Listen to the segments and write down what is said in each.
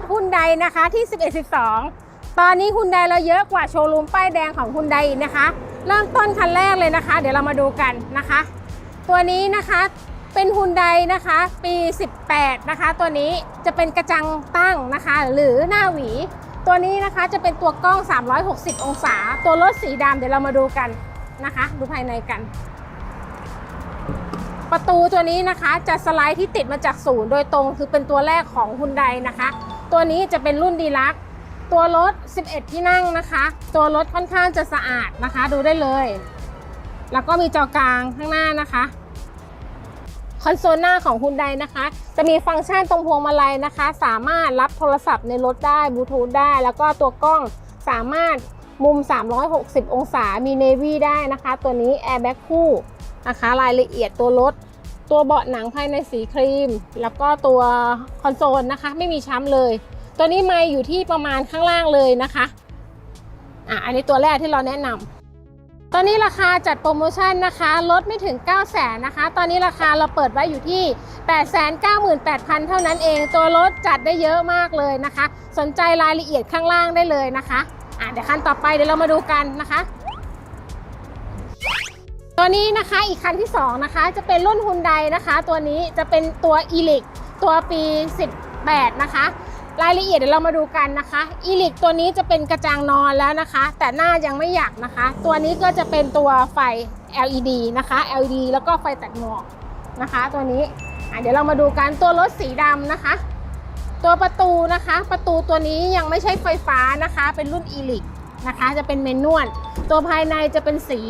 ถฮุนไดนะคะที่ 1112 ตอนนี้ฮุนไดเราเยอะกว่าโชว์รูมป้ายแดงของฮุนไดนะคะ เริ่มต้นคันแรกเลยนะคะ เดี๋ยวเรามาดูกันนะคะ ตัวนี้นะคะเป็นฮุนไดนะคะปี 18 นะคะ ตัวนี้จะเป็นกระจังตั้งนะคะ หรือหน้าหวี ตัวนี้นะคะจะเป็นตัวกล้อง 360 องศา ตัวรถสีดำเดี๋ยวเรามาดูกันนะคะ ดูภายในกัน ประตูตัวนี้นะคะจะสไลด์ที่ติดมาจากศูนย์โดยตรงคือเป็นตัวแรกของฮุนไดนะคะ ตัวนี้จะเป็นรุ่นดีลักตัวรถ 11 ที่นั่งนะคะ ตัวรถค่อนข้างจะสะอาดนะคะ ดูได้เลย แล้วก็มีจอกลางข้างหน้านะคะคอนโซลหน้าของฮุนไดนะคะ จะมีฟังก์ชันตรงพวงมาลัยนะคะ สามารถรับโทรศัพท์ในรถได้บลูทูธได้ แล้วก็ตัวกล้องสามารถมุม 360 องศามีเนวีได้นะคะ ตัวนี้แอร์แบ็กคู่นะคะ รายละเอียดตัวรถ ตัวเบาะหนังภายในสีครีม แล้วก็ตัวคอนโซลนะคะ ไม่มีช้ำเลย ตัวนี้ไม่อยู่ที่ประมาณข้างล่างเลยนะคะอะอันนี้ตัวแรกที่เราแนะนำตอนนี้ราคาจัดโปรโมชั่นนะคะลดไม่ถึง 9 0 0 0 0นนะคะ ตอนนี้ราคาเราเปิดไว้อยู่ที่ 898,000 เท่านั้นเอง ตัวรถจัดได้เยอะมากเลยนะคะ สนใจรายละเอียดข้างล่างได้เลยนะคะอะเดี๋ยวคันต่อไปเดี๋ยวเรามาดูกันนะคะ ตัวนี้นะคะอีกคันที่ 2 นะคะ จะเป็นรุ่นฮุนไดนะคะ ตัวนี้จะเป็นตัว e l i c ตัวปี 18 นะคะ รายละเอียดเดี๋ยวเรามาดูกันนะคะ e l i c ตัวนี้จะเป็นกระจังนอนแล้วนะคะ แต่หน้ายังไม่อยากนะคะ ตัวนี้ก็จะเป็นตัวไฟ LED นะคะ LED แล้วก็ไฟตัดหมอกนะคะ ตัวนี้เดี๋ยวเรามาดูกันตัวรถสีดำนะคะ ตัวประตูนะคะ ประตูตัวนี้ยังไม่ใช่ไฟฟ้านะคะ เป็นรุ่น e l i c นะคะ จะเป็นเมนนวลตัวภายในจะเป็นสี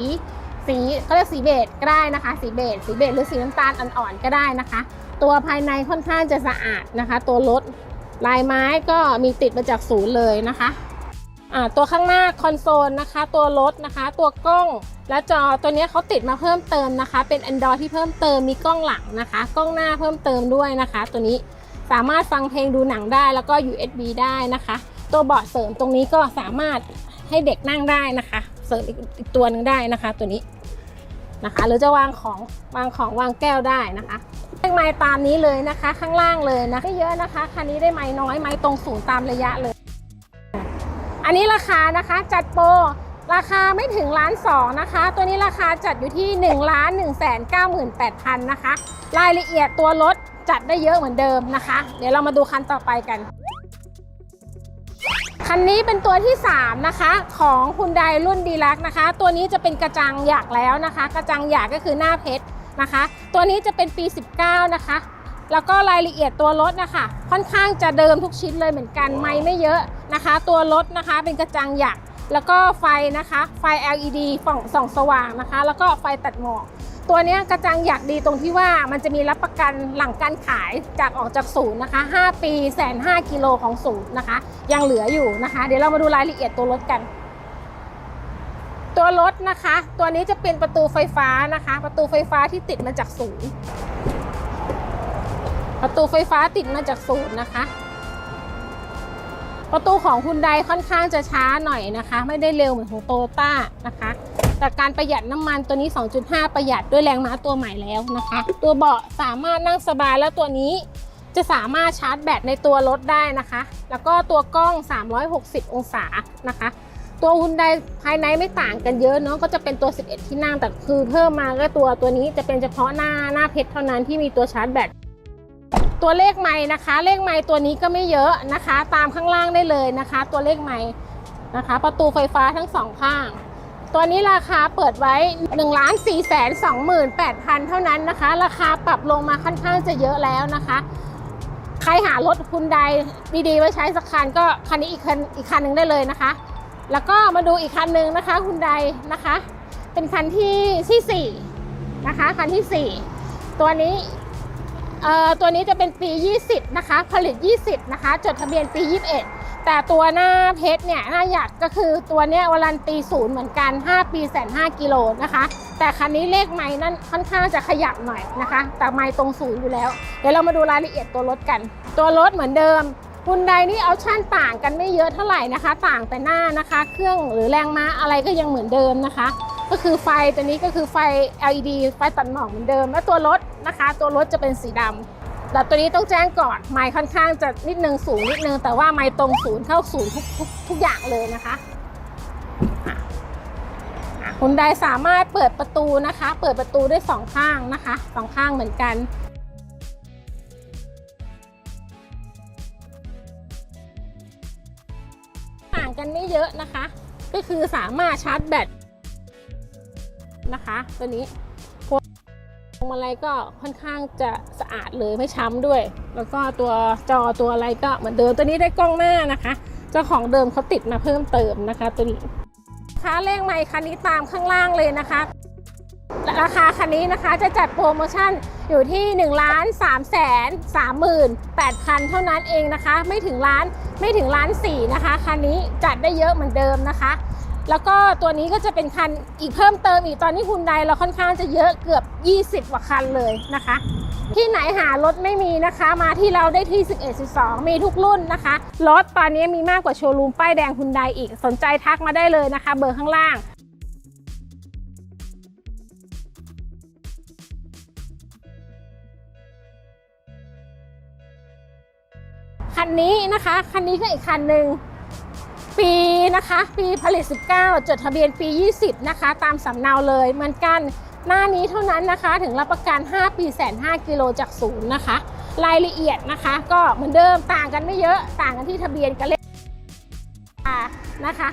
สีเขาเรียกสีเบจก็ได้นะคะ สีเบจสีเบจหรือสีน้ำตาลอ่อนๆก็ได้นะคะ ตัวภายในค่อนข้างจะสะอาดนะคะ ตัวรถลายไม้ก็มีติดมาจากศูนย์เลยนะคะตัวข้างหน้าคอนโซลนะคะ ตัวรถนะคะ ตัวกล้องและจอตัวนี้เขาติดมาเพิ่มเติมนะคะ เป็น Android ที่เพิ่มเติมมีกล้องหลังนะคะ กล้องหน้าเพิ่มเติมด้วยนะคะ ตัวนี้สามารถฟังเพลงดูหนังได้แล้วก็ USB ได้นะคะ ตัวเบาะเสริมตรงนี้ก็สามารถให้เด็กนั่งได้นะคะ เสริมอีกอีกตัวหนึ่งได้นะคะ ตัวนี้ นะคะ หรือจะวางของวางของวางแก้วได้นะคะเลขไม้ตามนี้เลยนะคะ ข้างล่างเลยนะไม่เยอะนะคะคันนี้ได้ไม้น้อยไม้ตรงสูงตามระยะเลย อันนี้ราคานะคะจัดโปรราคาไม่ถึงล้านสองนะคะ ตัวนี้ราคาจัดอยู่ที่1นึ่งล้านหนึ่งแสนเก้าหมื่นแปดพันนะคะ รายละเอียดตัวรถจัดได้เยอะเหมือนเดิมนะคะ เดี๋ยวเรามาดูคันต่อไปกัน คันนี้เป็นตัวที่ 3 นะคะ ของคุณไดรุ่นดีลักนะคะ ตัวนี้จะเป็นกระจังหยากแล้วนะคะ กระจังหยากก็คือหน้าเพชรนะคะ ตัวนี้จะเป็นปี 19 นะคะ แล้วก็รายละเอียดตัวรถนะคะ ค่อนข้างจะเดิมทุกชิ้นเลยเหมือนกันไม่ไม่เยอะนะคะ ตัวรถนะคะเป็นกระจังหยากแล้วก็ไฟนะคะ ไฟ LED ส่องส่องสว่างนะคะ แล้วก็ไฟตัดหมอก ตัวนี้กระจังอยากดีตรงที่ว่ามันจะมีรับประกันหลังการขายจากออกจากศูนย์นะคะ 5 ปีแสนห้ากิโลของศูนย์นะคะ ยังเหลืออยู่นะคะ เดี๋ยวเรามาดูรายละเอียดตัวรถกัน ตัวรถนะคะ ตัวนี้จะเป็นประตูไฟฟ้านะคะ ประตูไฟฟ้าที่ติดมาจากศูนย์ประตูไฟฟ้าติดมาจากศูนย์นะคะ ประตูของคุณไดค่อนข้างจะช้าหน่อยนะคะ ไม่ได้เร็วเหมือนของโตโยต้านะคะ แต่การประหยัดน้ำมันตัวนี้ 2.5 ประหยัดด้วยแรงม้าตัวใหม่แล้วนะคะ ตัวเบาะสามารถนั่งสบายแล้วตัวนี้จะสามารถชาร์จแบตในตัวรถได้นะคะ แล้วก็ตัวกล้อง 360 องศานะคะ ตัวฮุนไดภายในไม่ต่างกันเยอะเนาะก็จะเป็นตัว 11 ที่นั่งแต่คือเพิ่มมาก็ตัวตัวนี้จะเป็นเฉพาะหน้าหน้าเพชรเท่านั้นที่มีตัวชาร์จแบตตัวเลขไม้นะคะ เลขไม้ตัวนี้ก็ไม่เยอะนะคะ ตามข้างล่างได้เลยนะคะ ตัวเลขไม้นะคะ ประตูไฟฟ้าทั้งสองข้าง ตัวนี้ราคาเปิดไว้1นึ่งล้านสี่แสนสองหมื่นแปดพันเท่านั้นนะคะ ราคาปรับลงมาค่อนข้างจะเยอะแล้วนะคะ ใครหารถคุณใดดีๆไว้ใช้สักคันก็คันนี้อีกคันอีกคันหนึ่งได้เลยนะคะ แล้วก็มาดูอีกคันหนึ่งนะคะคุณใดนะคะ เป็นคันที่ที่สี่นะคะคันที่สี่ตัวนี้เอ่อตัวนี้จะเป็นปี 20 นะคะ ผลิต 20 นะคะ จดทะเบียนปี 21 แต่ตัวหน้าเพชรเนี่ยหน้าหยักก็คือตัวเนี้ยวารันตีศูนย์เหมือนกัน 5 ปีแสน5กิโลนะคะ แต่คันนี้เลขไม้นั่นค่อนข้างจะขยับหน่อยนะคะ แต่ไม้ตรงศูนย์อยู่แล้ว เดี๋ยวเรามาดูรายละเอียดตัวรถกัน ตัวรถเหมือนเดิมคุณใดนี่เอาชั่นต่างกันไม่เยอะเท่าไหร่นะคะ ต่างแต่หน้านะคะ เครื่องหรือแรงม้าอะไรก็ยังเหมือนเดิมนะคะ ก็คือไฟตัวนี้ก็คือไฟ LED ไฟตัดหมอกเหมือนเดิม และตัวรถนะคะ ตัวรถจะเป็นสีดำ แต่ตัวนี้ต้องแจ้งก่อนไมค์ค่อนข้างจะนิดนึงสูงนิดนึง แต่ว่าไมค์ตรงศูนย์เข้าศูนย์ทุกทุกทุกอย่างเลยนะคะคุณไดสามารถเปิดประตูนะคะ เปิดประตูได้สองข้างนะคะสองข้างเหมือนกันต่างกันไม่เยอะนะคะ ก็คือสามารถชาร์จแบตนะคะ ตัวนี้พวงมาลัยก็ค่อนข้างจะ อาดเลยไม่ช้ำด้วย แล้วก็ตัวจอตัวอะไรก็เหมือนเดิมตัวนี้ได้กล้องหน้านะคะ เจ้าของเดิมเขาติดมาเพิ่มเติมนะคะตัวนี้ค่าเลขไมค์คันนี้ตามข้างล่างเลยนะคะและราคาคันนี้นะคะจะจัดโปรโมชั่นอยู่ที่1ล้าน3แสน38,000เท่านั้นเองนะคะ ไม่ถึงล้านไม่ถึงล้านสี่นะคะ คันนี้จัดได้เยอะเหมือนเดิมนะคะ แล้วก็ตัวนี้ก็จะเป็นคันอีกเพิ่มเติมอีกตอนนี้คุณไดเราค่อนข้างจะเยอะเกือบ 20กว่าคันเลยนะคะ ที่ไหนหารถไม่มีนะคะ มาที่เราได้ที่ 11 12 มีทุกรุ่นนะคะ รถตอนนี้มีมากกว่าโชว์รูมป้ายแดงคุณไดอีกสนใจทักมาได้เลยนะคะ เบอร์ข้างล่างคันนี้นะคะ คันนี้ก็อีกคันหนึ่ง ปีนะคะปีผลิต 19 จดทะเบียนปี 20 นะคะ ตามสำเนาเลยเหมือนกันหน้านี้เท่านั้นนะคะถึงรับประกัน 5 ปีแสน5กิโลจากศูนย์นะคะ รายละเอียดนะคะ ก็เหมือนเดิมต่างกันไม่เยอะต่างกันที่ทะเบียนกับเลขนะคะ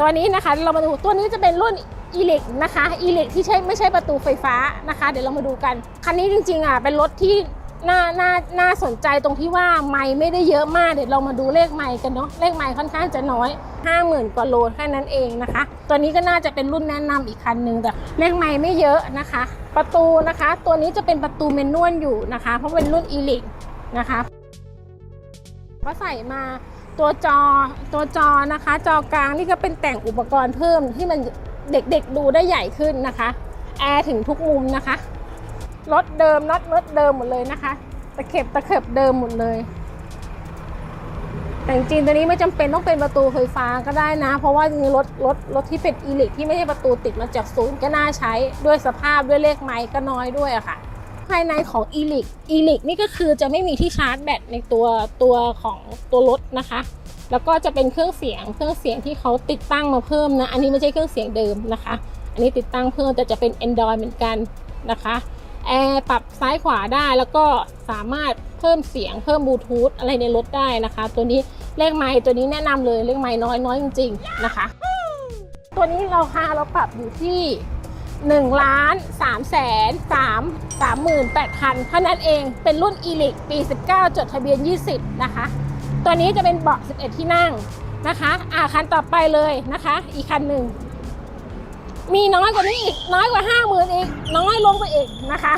ตัวนี้นะคะเรามาดูตัวนี้จะเป็นรุ่นอีเล็กนะคะอีเล็กที่ใช้ไม่ใช่ประตูไฟฟ้านะคะ เดี๋ยวเรามาดูกัน คันนี้จริงๆอะเป็นรถที่ น่าน่าน่าสนใจตรงที่ว่าไม่ไม่ได้เยอะมากเดี๋ยวเรามาดูเลขไม่กันเนาะเลขไม่ค่อนข้างจะน้อย 50,000กว่าโลแค่นั้นเองนะคะ ตัวนี้ก็น่าจะเป็นรุ่นแนะนำอีกคันหนึ่งแต่เลขไม่ไม่เยอะนะคะ ประตูนะคะ ตัวนี้จะเป็นประตูเมนนวลอยู่นะคะ เพราะเป็นรุ่นอีเล็กนะคะก็ใส่มาตัวจอตัวจอนะคะ จอกลางนี่ก็เป็นแต่งอุปกรณ์เพิ่มที่มันเด็กๆดูได้ใหญ่ขึ้นนะคะแอร์ถึงทุกมุมนะคะ รถเดิมน็อตรถเดิมหมดเลยนะคะ ตะเข็บตะเข็บเดิมหมดเลย แต่จริงตัวนี้ไม่จำเป็นต้องเป็นประตูไฟฟ้าก็ได้นะ เพราะว่าจริงรถรถรถที่เป็นอีเล็กที่ไม่ใช่ประตูติดมาจากศูนย์ก็น่าใช้ด้วยสภาพด้วยเลขไม้ก็น้อยด้วยอะค่ะ ภายในของอีลิกอีลิกนี่ก็คือจะไม่มีที่ชาร์จแบตในตัวตัวของตัวรถนะคะแล้วก็จะเป็นเครื่องเสียงเครื่องเสียงที่เขาติดตั้งมาเพิ่มนะ อันนี้ไม่ใช่เครื่องเสียงเดิมนะคะ อันนี้ติดตั้งเพิ่มแต่จะเป็น Android เหมือนกันนะคะ แอร์ปรับซ้ายขวาได้แล้วก็สามารถเพิ่มเสียงเพิ่มบลูทูธอะไรในรถได้นะคะ ตัวนี้เลขไม้ตัวนี้แนะนำเลยเลขไม้น้อยน้อยจริงๆนะคะ ตัวนี้เราคาเราปรับอยู่ที่1ล้าน3แสน3 38,000เท่านั้นเองเป็นรุ่น e l i c ปี 19 จดทะเบียน 20 นะคะ ตัวนี้จะเป็นเบาะ11 ที่นั่งนะคะ อ่าคันต่อไปเลยนะคะ อีกคันหนึ่ง มีน้อยกว่านี้อีกน้อยกว่า5 0,000อีกน้อยลงไปอีกนะคะ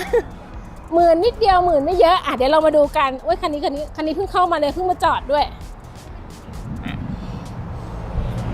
หมื่นนิดเดียวหมื่นไม่เยอะอะเดี๋ยวเรามาดูกันโอ้ยคันนี้คันนี้คันนี้เพิ่งเข้ามาเลยเพิ่งมาจอดด้วย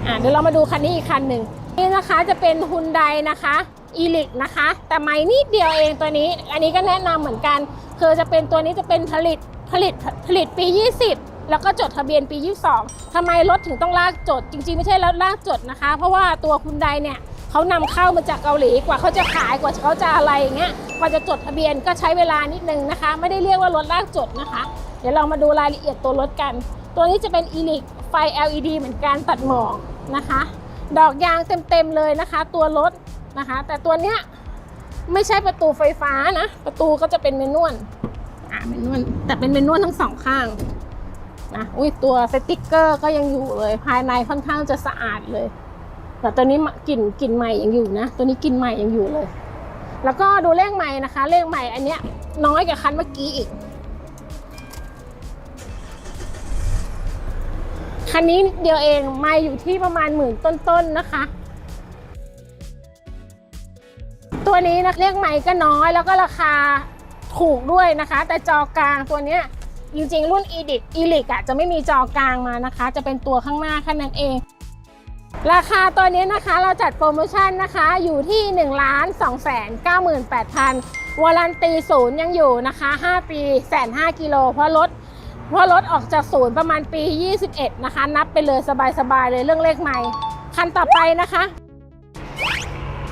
อะเดี๋ยวเรามาดูคันนี้อีกคันหนึ่งนี่นะคะจะเป็นฮุนไดนะคะอีลิกนะคะ แต่ไม่นิดเดียวเองตัวนี้ อันนี้ก็แนะนำเหมือนกันคือจะเป็นตัวนี้จะเป็นผลิตผลิตผลิตปี 20 แล้วก็จดทะเบียนปี 22ทำไมรถถึงต้องลากจด จริงๆ ไม่ใช่แล้วลากจดนะคะ เพราะว่าตัวฮุนไดเนี่ย เขานำเข้ามาจากเกาหลีกว่าเขาจะขายกว่าเขาจะอะไรอย่างเงี้ยกว่าจะจดทะเบียนก็ใช้เวลานิดนึงนะคะ ไม่ได้เรียกว่ารถลากจดนะคะ เดี๋ยวเรามาดูรายละเอียดตัวรถกัน ตัวนี้จะเป็นอีลิกไฟ LED เหมือนกันตัดหมอกนะคะ ดอกยางเต็มๆเลยนะคะ ตัวรถนะคะ แต่ตัวเนี้ยไม่ใช่ประตูไฟฟ้านะ ประตูก็จะเป็นเมนวลอ่าเมนวลแต่เป็นเมนวลทั้งสองข้างนะอุ้ยตัวสติกเกอร์ก็ยังอยู่เลย ภายในค่อนข้างจะสะอาดเลย แต่ตัวนี้กลิ่นกลิ่นใหม่ยังอยู่นะ ตัวนี้กลิ่นใหม่ยังอยู่เลย แล้วก็ดูเลขใหม่นะคะ เลขใหม่อันเนี้ยน้อยกว่าคันเมื่อกี้อีก คันนี้เดียวเองไม่อยู่ที่ประมาณหมื่นต้นๆนะคะ ตัวนี้นะเรียกไม้ก็น้อยแล้วก็ราคาถูกด้วยนะคะ แต่จอกลางตัวเนี้ยจริงๆ รุ่น e d i c e l i c อะจะไม่มีจอกลางมานะคะ จะเป็นตัวข้างหน้าแค่นั้นเอง ราคาตัวนี้นะคะเราจัดโปรโมชั่นนะคะอยู่ที่1 2 9 8 0 0 0วารันตีศูนย์ยังอยู่นะคะ 5 ปีแสนห้ากิโลเพราะรถเพราะรถออกจากศูนย์ประมาณปี 21 นะคะ นับไปเลยสบายๆเลยเรื่องเลขใหม่ คันต่อไปนะคะ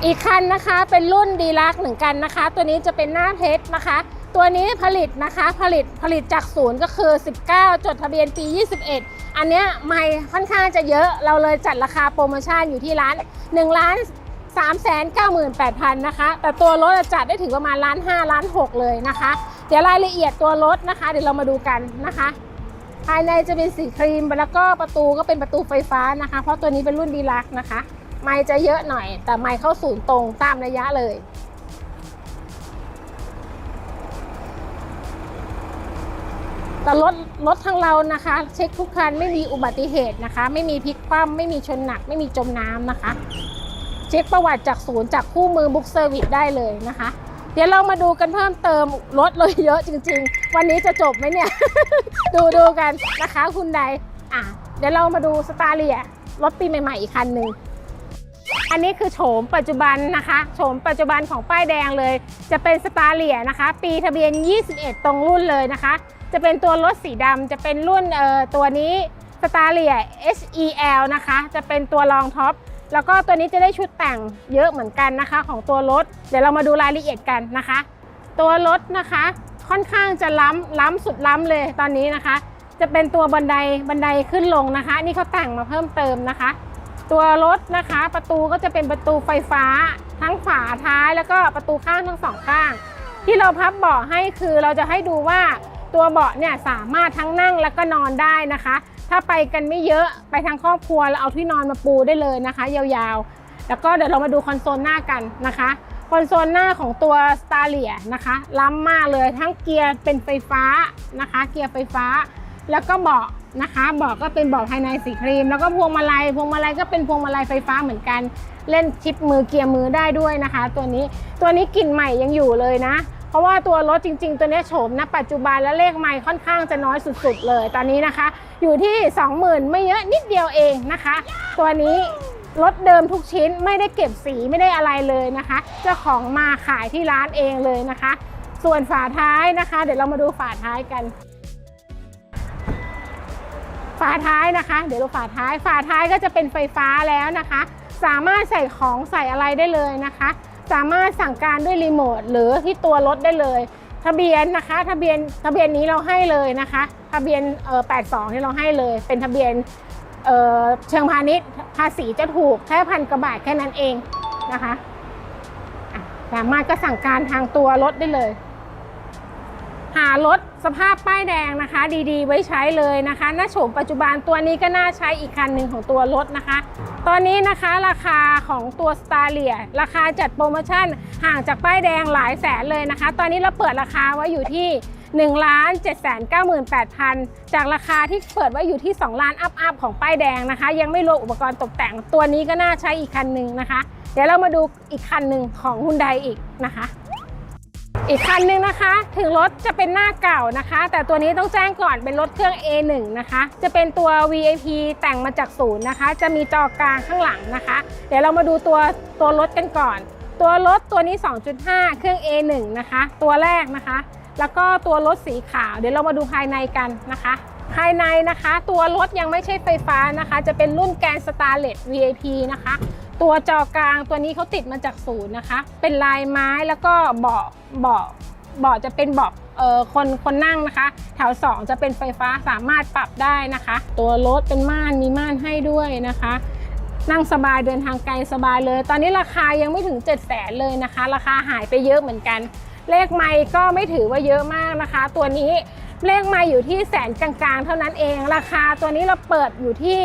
อีกคันนะคะเป็นรุ่นดีลักหมือนกันนะคะ ตัวนี้จะเป็นหน้าเพชรนะคะ ตัวนี้ผลิตนะคะผลิตผลิตจากศูนย์ก็คือ 19 จดทะเบียนปี 21 อันเนี้ยไม่ค่อนข้างจะเยอะเราเลยจัดราคาโปรโมชั่นอยู่ที่ร้าน1ล้าน3 9 8 0 0 0นะคะ แต่ตัวรถจัดได้ถึงประมาณล้าน5ล้าน6เลยนะคะ เดี๋ยวรายละเอียดตัวรถนะคะ เดี๋ยวเรามาดูกันนะคะ ภายในจะเป็นสีครีม แล้วก็ประตูก็เป็นประตูไฟฟ้านะคะ เพราะตัวนี้เป็นรุ่นดีลักนะคะ ไมค์จะเยอะหน่อย แต่ไมค์เข้าศูนย์ตรงตามระยะเลย แต่รถรถทางเรานะคะ เช็คทุกคันไม่มีอุบัติเหตุนะคะ ไม่มีพลิกคว่ำไม่มีชนหนัก ไม่มีจมน้ำนะคะ เช็คประวัติจากศูนย์จากคู่มือบุ๊กเซอร์วิสได้เลยนะคะ เดี๋ยวเรามาดูกันเพิ่มเติมรถเลยเยอะจริง ๆ วันนี้จะจบไหมเนี่ย ดูดูกันนะคะคุณใดอะเดี๋ยวเรามาดูสตาร์เลียรถปีใหม่ๆอีกคันหนึ่งอันนี้คือโฉมปัจจุบันนะคะโฉมปัจจุบันของป้ายแดงเลย จะเป็นสตาร์เลียนะคะ ปีทะเบียน 21 ตรงรุ่นเลยนะคะ จะเป็นตัวรถสีดำจะเป็นรุ่นเอ่อตัวนี้สตาร์เลีย HEL นะคะ จะเป็นตัวรองท็อป แล้วก็ตัวนี้จะได้ชุดแต่งเยอะเหมือนกันนะคะ ของตัวรถ เดี๋ยวเรามาดูรายละเอียดกันนะคะ ตัวรถนะคะค่อนข้างจะล้ำล้ำสุดล้ำเลยตอนนี้นะคะ จะเป็นตัวบันไดบันไดขึ้นลงนะคะ นี่เขาแต่งมาเพิ่มเติมนะคะ ตัวรถนะคะประตูก็จะเป็นประตูไฟฟ้า ทั้งฝาท้ายแล้วก็ประตูข้างทั้งสองข้าง ที่เราพับเบาะให้คือเราจะให้ดูว่า ตัวเบาะเนี่ยสามารถทั้งนั่งแล้วก็นอนได้นะคะ ถ้าไปกันไม่เยอะไปทั้งครอบครัวแล้วเอาที่นอนมาปูได้เลยนะคะ ยาวๆ แล้วก็เดี๋ยวเรามาดูคอนโซลหน้ากันนะคะคอนโซลหน้าของตัว s t a r l i a นะคะล้ำมากเลยทั้งเกียร์เป็นไฟฟ้านะคะ เกียร์ไฟฟ้า แล้วก็เบาะนะคะเบาะก็เป็นเบาะภายในสีครีม แล้วก็พวงมาลัยพวงมาลัยก็เป็นพวงมาลัยไฟฟ้าเหมือนกัน เล่นชิปมือเกียร์มือได้ด้วยนะคะ ตัวนี้ตัวนี้กลิ่นใหม่ยังอยู่เลยนะ เพราะว่าตัวรถจริง ๆ ตัวนี้โฉมนะปัจจุบันและเลขใหม่ค่อนข้างจะน้อยสุด ๆ เลย ตอนนี้นะคะ อยู่ที่ 20,000 ไม่เยอะนิดเดียวเองนะคะ ตัวนี้รถเดิมทุกชิ้นไม่ได้เก็บสีไม่ได้อะไรเลยนะคะ เจ้าของมาขายที่ร้านเองเลยนะคะ ส่วนฝาท้ายนะคะ เดี๋ยวเรามาดูฝาท้ายกัน ฝาท้ายนะคะ เดี๋ยวดูฝาท้าย ฝาท้ายก็จะเป็นไฟฟ้าแล้วนะคะ สามารถใส่ของใส่อะไรได้เลยนะคะ สามารถสั่งการด้วยรีโมทหรือที่ตัวรถได้เลย ทะเบียนนะคะ ทะเบียนทะเบียนนี้เราให้เลยนะคะ ทะเบียนเอ่อ82ที่เราให้เลย เป็นทะเบียนเอ่อเชิงพาณิชย์ภาษีจะถูกแค่พันกว่าบาทแค่นั้นเองนะคะสามารถก็สั่งการทางตัวรถได้เลยารถสภาพป้ายแดงนะคะ ดีๆ ไว้ใช้เลยนะคะหน้าโฉมปัจจุบันตัวนี้ก็น่าใช้อีกคันหนึ่งของตัวรถนะคะ ตอนนี้นะคะราคาของตัว s t a r l i a ราคาจัดโปรโมชั่นห่างจากป้ายแดงหลายแสนเลยนะคะ ตอนนี้เราเปิดราคาไว้อยู่ที่1ล้าน7 9 8 0 0 0จากราคาที่เปิดไว้อยู่ที่ 2 ล้านอัพๆของป้ายแดงนะคะ ยังไม่รวมอุปกรณ์ตกแต่งตัวนี้ก็น่าใช้อีกคันหนึ่งนะคะ เดี๋ยวเรามาดูอีกคันหนึ่งของ Hyundai อีกนะคะ อีกคันหนึ่งนะคะ ถึงรถจะเป็นหน้าเก่านะคะ แต่ตัวนี้ต้องแจ้งก่อนเป็นรถเครื่อง A1 นะคะ จะเป็นตัว VIP แต่งมาจากศูนย์นะคะ จะมีจอกลางข้างหลังนะคะ เดี๋ยวเรามาดูตัวตัวรถกันก่อน ตัวรถตัวนี้ 2.5 เครื่อง A1 นะคะ ตัวแรกนะคะ แล้วก็ตัวรถสีขาว เดี๋ยวเรามาดูภายในกันนะคะ ภายในนะคะ ตัวรถยังไม่ใช่ไฟฟ้านะคะ จะเป็นรุ่นแกนสตาร์เล VIP นะคะ ตัวจอกลางตัวนี้เขาติดมาจากศูนย์นะคะ เป็นลายไม้แล้วก็เบาะเบาะเบาะจะเป็นเบาะเอ่อคนคนนั่งนะคะ แถว 2 จะเป็นไฟฟ้าสามารถปรับได้นะคะ ตัวรถเป็นม่านมีม่านให้ด้วยนะคะ นั่งสบายเดินทางไกลสบายเลย ตอนนี้ราคายังไม่ถึง 7 0 0 0 0 0เลยนะคะ ราคาหายไปเยอะเหมือนกัน เลขไม่ก็ไม่ถือว่าเยอะมากนะคะ ตัวนี้ เลขไม่อยู่ที่แสนกลางๆ เท่านั้นเอง ราคาตัวนี้เราเปิดอยู่ที่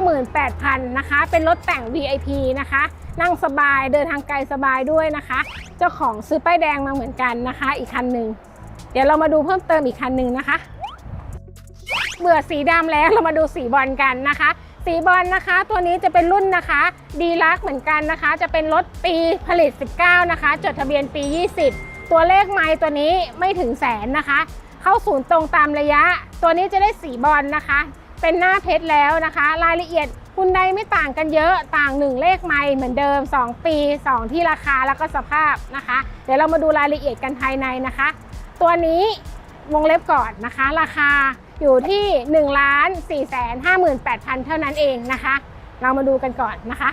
698,000 นะคะ เป็นรถแต่ง VIP นะคะ นั่งสบายเดินทางไกลสบายด้วยนะคะ เจ้าของซื้อป้ายแดงมาเหมือนกันนะคะ อีกคันหนึ่งเดี๋ยวเรามาดูเพิ่มเติมอีกคันหนึ่งนะคะ เบื่อสีดำแล้วเรามาดูสีบอลกันนะคะสีบอลนะคะตัวนี้จะเป็นรุ่นนะคะดีลักเหมือนกันนะคะ จะเป็นรถปีผลิต 19 นะคะ จดทะเบียนปี 20 ตัวเลขไม้ตัวนี้ไม่ถึงแสนนะคะ เข้าศูนย์ตรงตามระยะ ตัวนี้จะได้สีบอลนะคะ เป็นหน้าเพชรแล้วนะคะ รายละเอียดคุณใดไม่ต่างกันเยอะต่างหนึ่งเลขไม้เหมือนเดิม 2 ปี 2 ที่ราคาแล้วก็สภาพนะคะ เดี๋ยวเรามาดูรายละเอียดกันภายในนะคะ ตัวนี้วงเล็บก่อนนะคะ ราคาอยู่ที่1ล้าน4 5 8 0 0 0เท่านั้นเองนะคะ เรามาดูกันก่อนนะคะ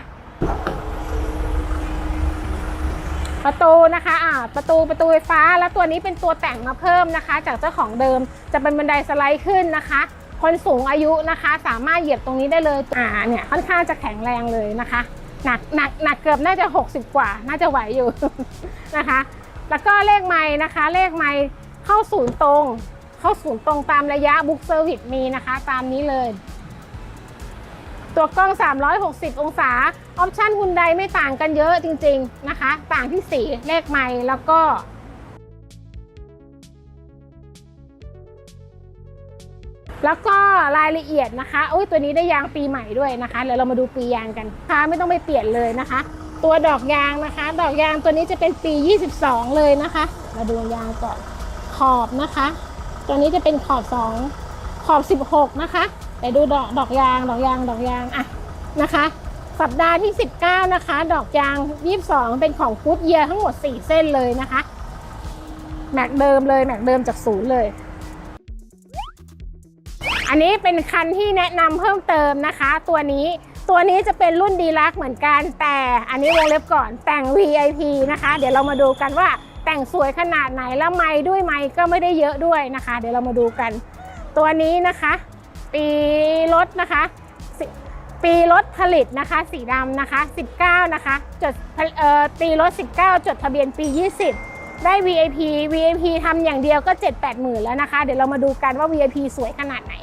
ประตูนะคะอ่าประตูประตูไฟฟ้า แล้วตัวนี้เป็นตัวแต่งมาเพิ่มนะคะ จากเจ้าของเดิมจะเป็นบันไดสไลด์ขึ้นนะคะ คนสูงอายุนะคะ สามารถเหยียบตรงนี้ได้เลยอ่าเนี่ยค่อนข้างจะแข็งแรงเลยนะคะ หนักหนักหนักเกือบน่าจะ 60 กว่า น่าจะไหวอยู่นะคะ แล้วก็เลขไม้นะคะ เลขไม้เข้าศูนย์ตรง เข้าศูนย์ตรงตามระยะบุ๊กเซอร์วิสมีนะคะ ตามนี้เลย ตัวกล้อง 360 องศา ออปชั่นฮุนไดไม่ต่างกันเยอะจริง ๆ นะคะ ต่างที่สีเลขไม้แล้วก็แล้วก็รายละเอียดนะคะโอ้ยตัวนี้ได้ยางปีใหม่ด้วยนะคะเดี๋ยวเรามาดูปียางกันค่ะไม่ต้องไปเปลี่ยนเลยนะคะ ตัวดอกยางนะคะ ดอกยางตัวนี้จะเป็นปี 22 เลยนะคะ มาดูยางก่อนขอบนะคะ ตัวนี้จะเป็นขอบ 2 ขอบ 16 นะคะ แต่ดูดอกดอกยางดอกยางดอกยางอะนะคะ สัปดาห์ที่ 19 นะคะ ดอกยาง 22 เป็นของฟูดเยียทั้งหมด 4 เส้นเลยนะคะ แม็กเดิมเลยแม็กเดิมจากศูนย์เลย อันนี้เป็นคันที่แนะนำเพิ่มเติมนะคะ ตัวนี้ตัวนี้จะเป็นรุ่นดีลักเหมือนกันแต่อันนี้วงเล็บก่อนแต่ง VIP นะคะ เดี๋ยวเรามาดูกันว่าแต่งสวยขนาดไหนแล้วไม้ด้วยไม้ก็ไม่ได้เยอะด้วยนะคะ เดี๋ยวเรามาดูกัน ตัวนี้นะคะ ปีรถนะคะปีรถผลิตนะคะ สีดำนะคะ 19 นะคะจดปีรถ 19 จดทะเบียนปี 20 ได้ VIP VIP ทำอย่างเดียวก็ 7-8หมื่นแล้วนะคะ เดี๋ยวเรามาดูกันว่า VIP สวยขนาดไหน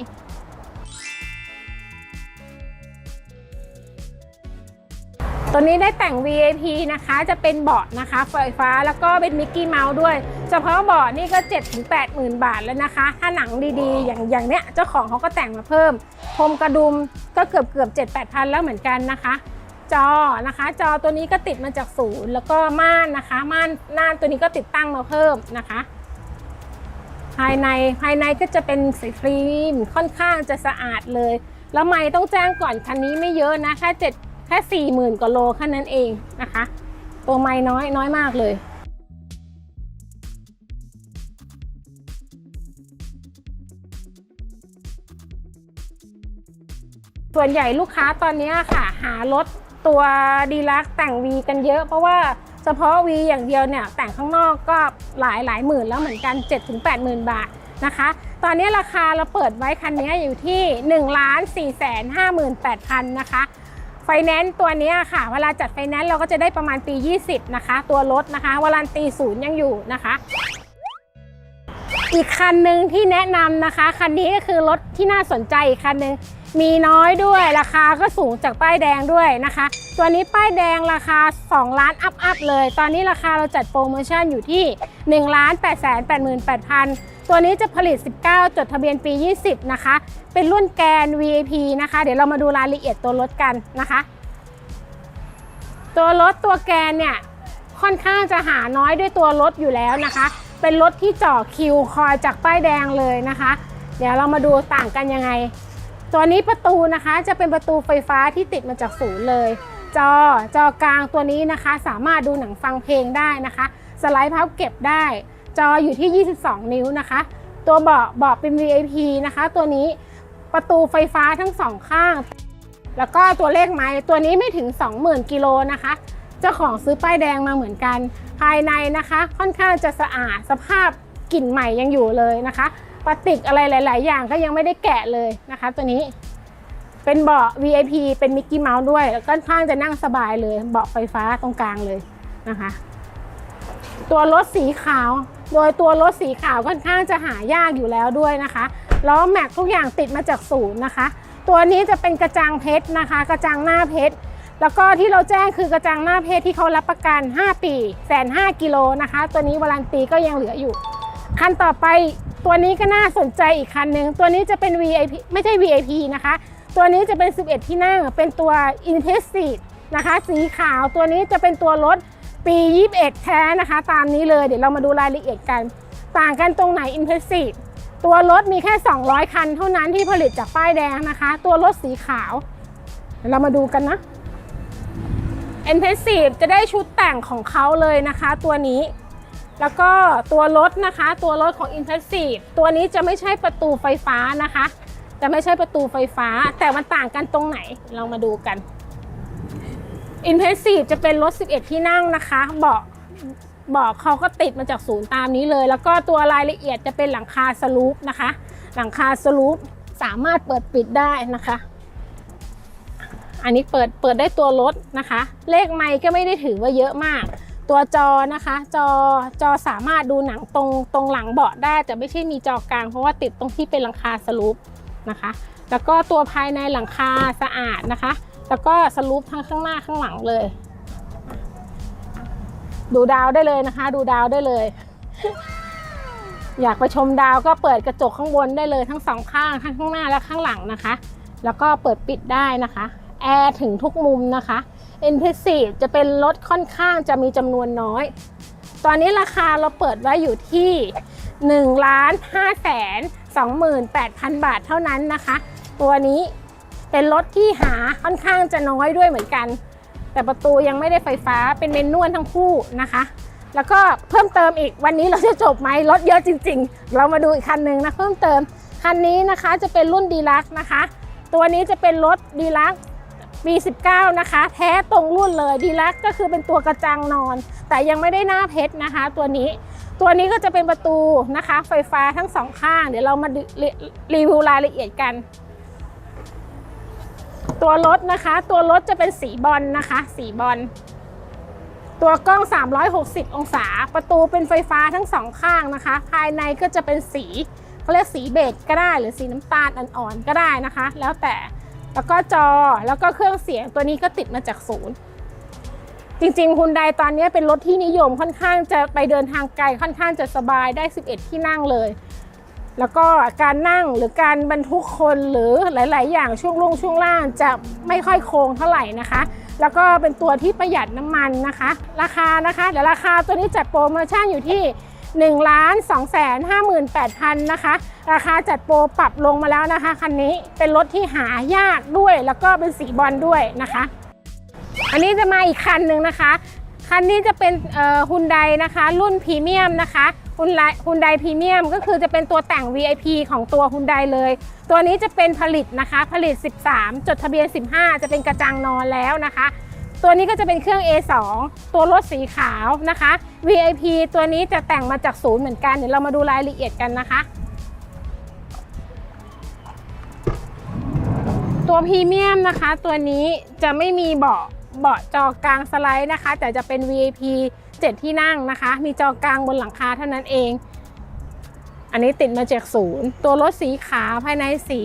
ตัวนี้ได้แต่ง VIP นะคะจะเป็นเบาะนะคะไฟฟ้าแล้วก็เป็นมิกกี้เมาส์ด้วย เฉพาะเบาะนี่ก็ 7-8หมื่นบาทแล้วนะคะ ถ้าหนังดีๆ อย่างอย่างเนี้ยเจ้าของเขาก็แต่งมาเพิ่มพรมกระดุมก็เกือบเกือบ7 8พันแล้วเหมือนกันนะคะ จอนะคะ จอตัวนี้ก็ติดมาจากศูนย์แล้วก็ม่านนะคะม่านม่านตัวนี้ก็ติดตั้งมาเพิ่มนะคะ ภายในภายในก็จะเป็นสีครีมค่อนข้างจะสะอาดเลย แล้วไม่ต้องแจ้งก่อนคันนี้ไม่เยอะนะแค่เจ็ด แค่สี่หมื่นกว่าโลแค่นั้นเองนะคะ ตัวไม่น้อยน้อยมากเลยส่วนใหญ่ลูกค้าตอนนี้ค่ะหารถตัวดีลักแต่ง V กันเยอะ เพราะว่าเฉพาะ V อย่างเดียวเนี่ยแต่งข้างนอกก็หลายหลายหมื่นแล้วเหมือนกัน 7-8หมื่นบาทนะคะ ตอนนี้ราคาเราเปิดไว้คันนี้อยู่ที่1ล้าน4แสน58,000นะคะ ไฟแนนซ์ตัวนี้ค่ะ เวลาจัดไฟแนนซ์เราก็จะได้ประมาณปี 20 นะคะ ตัวรถนะคะวารันตีศูนย์ยังอยู่นะคะ อีกคันหนึ่งที่แนะนำนะคะ คันนี้ก็คือรถที่น่าสนใจอีกคันหนึ่งมีน้อยด้วยราคาก็สูงจากป้ายแดงด้วยนะคะ ตัวนี้ป้ายแดงราคา 2 ล้านอัพอัพเลย ตอนนี้ราคาเราจัดโปรโมชั่นอยู่ที่1ล้าน8 8 8 8 0 0 ตัวนี้จะผลิต 19 จดทะเบียนปี 20 นะคะ เป็นรุ่นแกน VIP นะคะ เดี๋ยวเรามาดูรายละเอียดตัวรถกันนะคะ ตัวรถตัวแกนเนี่ยค่อนข้างจะหาน้อยด้วยตัวรถอยู่แล้วนะคะ เป็นรถที่จ่อคิวคอยจากป้ายแดงเลยนะคะ เดี๋ยวเรามาดูต่างกันยังไง ตัวนี้ประตูนะคะจะเป็นประตูไฟฟ้าที่ติดมาจากศูนย์เลย จอจอกลางตัวนี้นะคะ สามารถดูหนังฟังเพลงได้นะคะ สไลด์พับเก็บได้ จออยู่ที่ 22 นิ้วนะคะ ตัวเบาะเบาะเป็น VIP นะคะ ตัวนี้ประตูไฟฟ้าทั้งสองข้าง แล้วก็ตัวเลขไม้ตัวนี้ไม่ถึง 20,000 กิโลนะคะ เจ้าของซื้อป้ายแดงมาเหมือนกัน ภายในนะคะ ค่อนข้างจะสะอาดสภาพกลิ่นใหม่ยังอยู่เลยนะคะปฏิกอะไรหลาย ๆ อย่างก็ยังไม่ได้แกะเลยนะคะ ตัวนี้เป็นเบาะ VIP เป็นมิกกี้เมาส์ด้วย แล้วก็ค่อนข้างจะนั่งสบายเลย เบาะไฟฟ้าตรงกลางเลยนะคะ ตัวรถสีขาว โดยตัวรถสีขาวค่อนข้างจะหายากอยู่แล้วด้วยนะคะล้อแม็กทุกอย่างติดมาจากศูนย์นะคะ ตัวนี้จะเป็นกระจังเพชรนะคะ กระจังหน้าเพชรแล้วก็ที่เราแจ้งคือกระจังหน้าเพชรที่เขารับประกัน 5 ปีแสนห้ากิโลนะคะ ตัวนี้วารันตีก็ยังเหลืออยู่ คันต่อไปตัวนี้ก็น่าสนใจอีกคันหนึ่งตัวนี้จะเป็น VIP ไม่ใช่ VIP นะคะ ตัวนี้จะเป็น 11 ที่นั่งเป็นตัว i n t e s t i นะคะ สีขาวตัวนี้จะเป็นตัวรถ ปี 21 แท้นะคะ ตามนี้เลย เดี๋ยวเรามาดูรายละเอียดกัน ต่างกันตรงไหน i n t e s t i ตัวรถมีแค่ 200 คัน เท่านั้นที่ผลิตจากป้ายแดงนะคะ ตัวรถสีขาวเดี๋ยวเรามาดูกันนะ i n t e s t i จะได้ชุดแต่งของเขาเลยนะคะ ตัวนี้ แล้วก็ตัวรถนะคะ ตัวรถของ i n t e s s i v e ตัวนี้จะไม่ใช่ประตูไฟฟ้านะคะ จะไม่ใช่ประตูไฟฟ้า แต่มันต่างกันตรงไหน เรามาดูกัน i n t e s s i v e จะเป็นรถ 11 ที่นั่งนะคะ เบาะเบอกเขาก็ติดมาจากศูนย์ตามนี้เลย แล้วก็ตัวรายละเอียดจะเป็นหลังคาสลูปนะคะ หลังคาสลูปสามารถเปิดปิดได้นะคะ อันนี้เปิดเปิดได้ตัวรถนะคะ เลขไมค์ก็ไม่ได้ถือว่าเยอะมาก ตัวจอนะคะ จอจอสามารถดูหนังตรงตรงหลังเบาะได้ แต่ไม่ใช่มีจอกลางเพราะว่าติดตรงที่เป็นหลังคาสลูปนะคะ แล้วก็ตัวภายในหลังคาสะอาดนะคะ แล้วก็สลูปทั้งข้างหน้าข้างหลังเลย ดูดาวได้เลยนะคะ ดูดาวได้เลย อยากไปชมดาวก็เปิดกระจกข้างบนได้เลยทั้งสองข้างทั้งข้างหน้าและข้างหลังนะคะ แล้วก็เปิดปิดได้นะคะแอร์ถึงทุกมุมนะคะ i n t e n s i v e จะเป็นรถค่อนข้างจะมีจำนวนน้อย ตอนนี้ราคาเราเปิดไว้อยู่ที่1ล้าน5แสน28,000 บาทเท่านั้นนะคะ ตัวนี้ เป็นรถที่หาค่อนข้างจะน้อยด้วยเหมือนกัน แต่ประตูยังไม่ได้ไฟฟ้าเป็นเมนนวลทั้งคู่นะคะ แล้วก็เพิ่มเติมอีกวันนี้เราจะจบไหมรถเยอะจริง ๆ เรามาดูอีกคันหนึ่งนะเพิ่มเติมคันนี้นะคะจะเป็นรุ่นดีลักนะคะ ตัวนี้จะเป็นรถดีลักปี19นะคะ แท้ตรงรุ่นเลยดีลักก็คือเป็นตัวกระจังนอน แต่ยังไม่ได้หน้าเพชรนะคะ ตัวนี้ตัวนี้ก็จะเป็นประตูนะคะ ไฟฟ้าทั้งสองข้าง เดี๋ยวเรามาดูรีรีวิวรายละเอียดกัน ตัวรถนะคะ ตัวรถจะเป็นสีบอลนะคะ สีบอลตัวกล้อง 360 องศา ประตูเป็นไฟฟ้าทั้งสองข้างนะคะ ภายในก็จะเป็นสีเขาเรียกสีเบจก็ได้ หรือสีน้ำตาลอ่อนๆก็ได้นะคะ แล้วแต่แล้วก็จอแล้วก็เครื่องเสียงตัวนี้ก็ติดมาจากศูนย์จริงๆฮุนไดตอนนี้เป็นรถที่นิยมค่อนข้างจะไปเดินทางไกลค่อนข้างจะสบายได้ 11 ที่นั่งเลย แล้วก็การนั่งหรือการบรรทุกคนหรือหลาย ๆ อย่างช่วงลงช่วงล่างจะไม่ค่อยโค้งเท่าไหร่นะคะ แล้วก็เป็นตัวที่ประหยัดน้ำมันนะคะ ราคานะคะเดี๋ยวราคาตัวนี้จัดโปรโมชั่นอยู่ที่1ล้าน2แสน58,000นะคะ ราคาจัดโปรปรับลงมาแล้วนะคะ คันนี้เป็นรถที่หายากด้วยแล้วก็เป็นสีบอลด้วยนะคะ อันนี้จะมาอีกคันหนึ่งนะคะ คันนี้จะเป็นฮุนไดนะคะ รุ่นพรีเมียมนะคะ ฮุนไดฮุนไดพรีเมียมก็คือจะเป็นตัวแต่ง VIP ของตัวฮุนไดเลย ตัวนี้จะเป็นผลิตนะคะ ผลิต 13 จดทะเบียน 15 จะเป็นกระจังนอนแล้วนะคะ ตัวนี้ก็จะเป็นเครื่อง A2 ตัวรถสีขาวนะคะ VIP ตัวนี้จะแต่งมาจากศูนย์เหมือนกันเดี๋ยวเรามาดูรายละเอียดกันนะคะตัวพรีเมียมนะคะ ตัวนี้จะไม่มีเบาะเบาะจอกลางสไลด์นะคะ แต่จะเป็น VIP 7 ที่นั่งนะคะ มีจอกลางบนหลังคาเท่านั้นเอง อันนี้ติดมาจากศูนย์ ตัวรถสีขาวภายในสี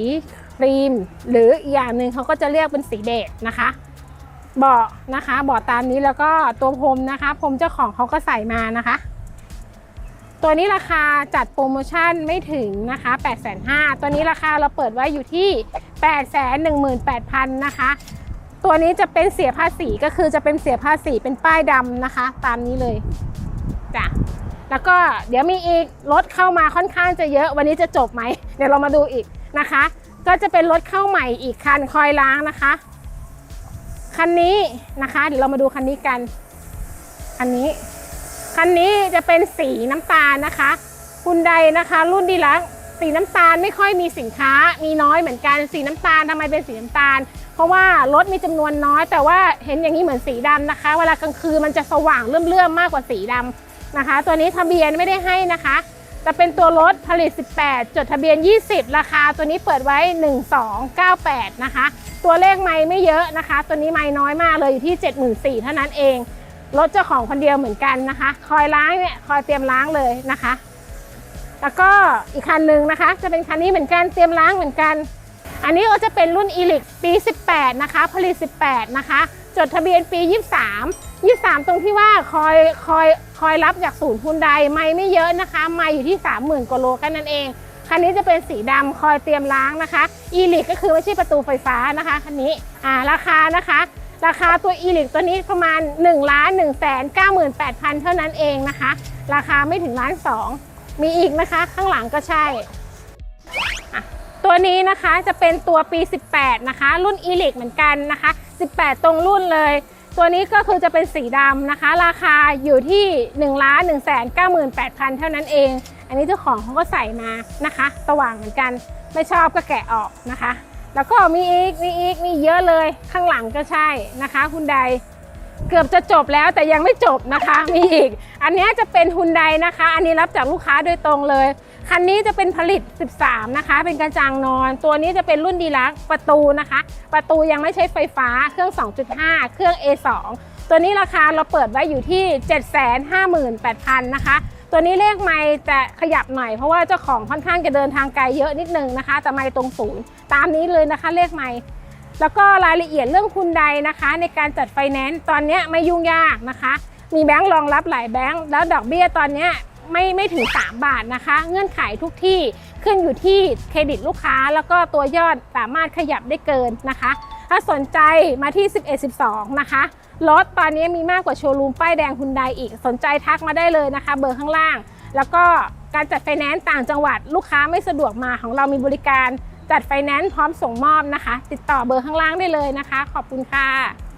ครีม หรืออีกอย่างหนึ่งเขาก็จะเรียกเป็นสีเบจนะคะเบาะนะคะเบาะตามนี้แล้วก็ตัวพรมนะคะพรมเจ้าของเขาก็ใส่มานะคะ ตัวนี้ราคาจัดโปรโมชั่นไม่ถึงนะคะ8 5 0 0 0ตัวนี้ราคาเราเปิดไว้อยู่ที่ 8 1 8 0 0 0นะคะ ตัวนี้จะเป็นเสียภาษีก็คือจะเป็นเสียภาษีเป็นป้ายดำนะคะ ตามนี้เลยจ้ะแล้วก็เดี๋ยวมีอีกรถเข้ามาค่อนข้างจะเยอะ วันนี้จะจบไหมเดี๋ยวเรามาดูอีกนะคะ ก็จะเป็นรถเข้าใหม่อีกคันคอยล้างนะคะ คันนี้นะคะเดี๋ยวเรามาดูคันนี้กันคันนี้ คันนี้จะเป็นสีน้ำตาลนะคะคุณใดนะคะ รุ่นดีลัก สีน้ำตาลไม่ค่อยมีสินค้ามีน้อยเหมือนกันสีน้ำตาลทำไมเป็นสีน้ำตาล เพราะว่ารถมีจำนวนน้อย แต่ว่าเห็นอย่างนี้เหมือนสีดำนะคะ เวลากลางคืนมันจะสว่างเลื่อมๆมากกว่าสีดำนะคะ ตัวนี้ทะเบียนไม่ได้ให้นะคะจะเป็นตัวรถผลิต 18 จดทะเบียน 20 ราคาตัวนี้เปิดไว้ 1298 นะคะ ตัวเลขไม่ไม่เยอะนะคะ ตัวนี้ไม่น้อยมากเลยอยู่ที่ 74,000เท่านั้นเอง รถเจ้าของคนเดียวเหมือนกันนะคะ คอยล้างเนี่ย คอยเตรียมล้างเลยนะคะ แล้วก็อีกคันหนึ่งนะคะ จะเป็นคันนี้เหมือนกันเตรียมล้างเหมือนกัน อันนี้ก็จะเป็นรุ่น e l i x ปี 18 นะคะ ผลิต 18 นะคะ จดทะเบียนปี 23 23 ตรงที่ว่าคอยคอยคอยรับจากศูนย์พุนใดไม่ไม่เยอะนะคะ ไม่อยู่ที่ 30,000กว่าโลแค่นั้นเอง คันนี้จะเป็นสีดำคอยเตรียมล้างนะคะ e l i x ก็คือไม่ใช่ประตูไฟฟ้านะคะคันนี้อ่าราคานะคะ ราคาตัว e l i x ตัวนี้ประมาณ1ล้าน1แสน98,000เท่านั้นเองนะคะ ราคาไม่ถึงล้าน2 มีอีกนะคะข้างหลังก็ใช่ ตัวนี้นะคะจะเป็นตัวปี 18 นะคะ รุ่น e l i x เหมือนกันนะคะ 18 ตรงรุ่นเลย ตัวนี้ก็คือจะเป็นสีดำนะคะ ราคาอยู่ที่1ล้าน1แสน98,000 เท่านั้นเอง อันนี้เจ้าของเขาก็ใส่มานะคะ สว่างเหมือนกัน ไม่ชอบก็แกะออกนะคะ แล้วก็มีอีกมีอีกมีเยอะเลยข้างหลังก็ใช่นะคะคุณใด เกือบจะจบแล้วแต่ยังไม่จบนะคะ มีอีก อันนี้จะเป็นฮุนไดนะคะ อันนี้รับจากลูกค้าโดยตรงเลย คันนี้จะเป็นผลิต 13 นะคะ เป็นกระจังนอน ตัวนี้จะเป็นรุ่นดีลักประตูนะคะ ประตูยังไม่ใช้ไฟฟ้า เครื่อง 2.5 เครื่อง A2 ตัวนี้ราคาเราเปิดไว้อยู่ที่ 758,000 นะคะ ตัวนี้เลขไมค์จะขยับหน่อยเพราะว่าเจ้าของค่อนข้างจะเดินทางไกลเยอะนิดนึงนะคะ แต่ไมค์ตรงศูนย์ตามนี้เลยนะคะเลขไมค์ แล้วก็รายละเอียดเรื่องคุณใดนะคะ ในการจัดไฟแนนซ์ตอนนี้ไม่ยุ่งยากนะคะ มีแบงค์รองรับหลายแบงค์แล้วดอกเบี้ยตอนนี้ไม่ไม่ถึง 3 บาทนะคะ เงื่อนไขทุกที่ขึ้นอยู่ที่เครดิตลูกค้า แล้วก็ตัวยอดสามารถขยับได้เกินนะคะ ถ้าสนใจมาที่ 11 12 นะคะรถตอนนี้มีมากกว่าโชว์รูมป้ายแดงฮุนไดอีกสนใจทักมาได้เลยนะคะ เบอร์ข้างล่าง แล้วก็การจัดไฟแนนซ์ต่างจังหวัด ลูกค้าไม่สะดวกมาของเรามีบริการ จัดไฟแนนซ์พร้อมส่งมอบนะคะ ติดต่อเบอร์ข้างล่างได้เลยนะคะ ขอบคุณค่ะ